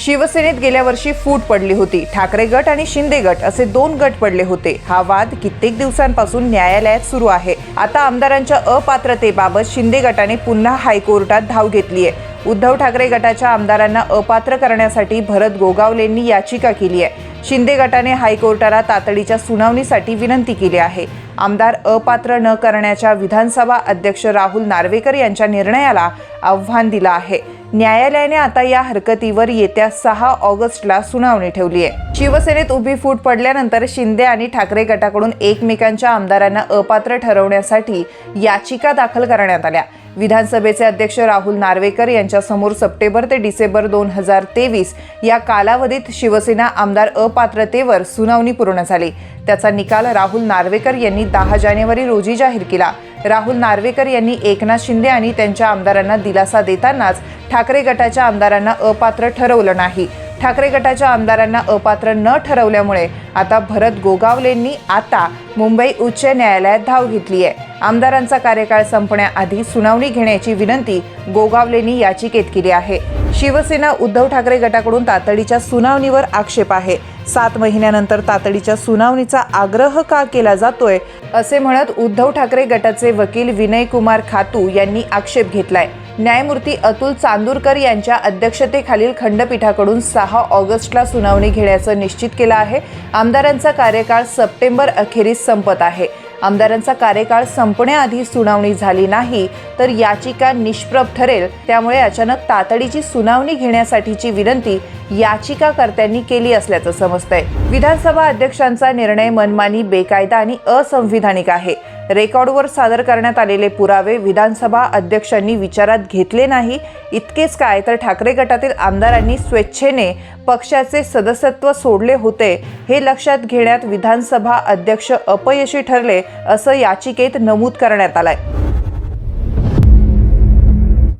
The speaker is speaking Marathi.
शिवसेनेत गेल्या वर्षी फूट पडली होती. ठाकरे गट आणि शिंदे गट असे दोन गट पडले होते. हा वाद कित्येक दिवसांपासून न्यायालयात सुरू आहे. आता आमदारांच्या अपात्रतेबाबत शिंदे गटाने पुन्हा हायकोर्टात धाव घेतली आहे उद्धव ठाकरे गटाच्या आमदारांना अपात्र करण्यासाठी भरत गोगावलेंनी याचिका केली आहे शिंदे गटाने हायकोर्टाला तातडीच्या सुनावणीसाठी विनंती केली आहे. आमदार अपात्र न करण्याच्या विधानसभा अध्यक्ष राहुल नार्वेकर यांच्या निर्णयाला आव्हान दिलं आहे. न्यायालयाने आता या हरकतीवर येत्या सहा ऑगस्टला सुनावणी ठेवली आहे शिवसेनेत उभी फूट पडल्यानंतर शिंदे आणि ठाकरे गटाकडून एकमेकांच्या आमदारांना अपात्र ठरवण्यासाठी याचिका दाखल करण्यात आल्या. विधानसभेचे अध्यक्ष राहुल नार्वेकर यांच्यासमोर सप्टेंबर ते डिसेंबर दोन हजार तेवीस या कालावधीत शिवसेना आमदार अपात्रतेवर सुनावणी पूर्ण झाली. त्याचा निकाल राहुल नार्वेकर यांनी दहा जानेवारी रोजी जाहीर केला. राहुल नार्वेकर यांनी एकनाथ शिंदे आणि त्यांच्या आमदारांना दिलासा देतानाच ठाकरे गटाच्या आमदारांना अपात्र ठरवलं नाही. ठाकरे गटाच्या आमदारांना अपात्र न ठरवल्यामुळे आता भरत गोगावलेंनी आता मुंबई उच्च न्यायालयात धाव घेतली आहे आमदारांचा कार्यकाळ संपण्याआधी सुनावणी घेण्याची विनंती गोगावलेंनी याचिकेत केली आहे. शिवसेना उद्धव ठाकरे गटाकडून तातडीच्या सुनावणीवर आक्षेप आहे. सात महिन्यानंतर तातडीच्या सुनावणीचा आग्रह का केला जातोय असे म्हणत उद्धव ठाकरे गटाचे वकील विनय कुमार खातू यांनी आक्षेप घेतलाय. न्यायमूर्ती अतुल चांदूरकर यांच्या अध्यक्षतेखालील खंडपीठाकडून सहा ऑगस्टला सुनावणी घेण्याचं निश्चित केलं आहे. आमदारांचा कार्यकाळ सप्टेंबर अखेरीस संपत आहे. आमदारांचा कार्यकाळ संपण्याआधी सुनावणी झाली नाही तर याचिका निष्प्रभ ठरेल. त्यामुळे अचानक तातडीची सुनावणी घेण्यासाठीची विनंती याचिकाकर्त्यांनी केली असल्याचं समजतंय. विधानसभा अध्यक्षांचा निर्णय मनमानी बेकायदा आणि असंविधानिक आहे. रेकॉर्डवर सादर करण्यात आलेले पुरावे विधानसभा अध्यक्षांनी विचारात घेतले नाही. इतकेच काय तर ठाकरे गटातील आमदारांनी स्वेच्छेने पक्षाचे सदस्यत्व सोडले होते. हे लक्षात घेण्यात विधानसभा अध्यक्ष अपयशी ठरले असं याचिकेत नमूद करण्यात आलंय.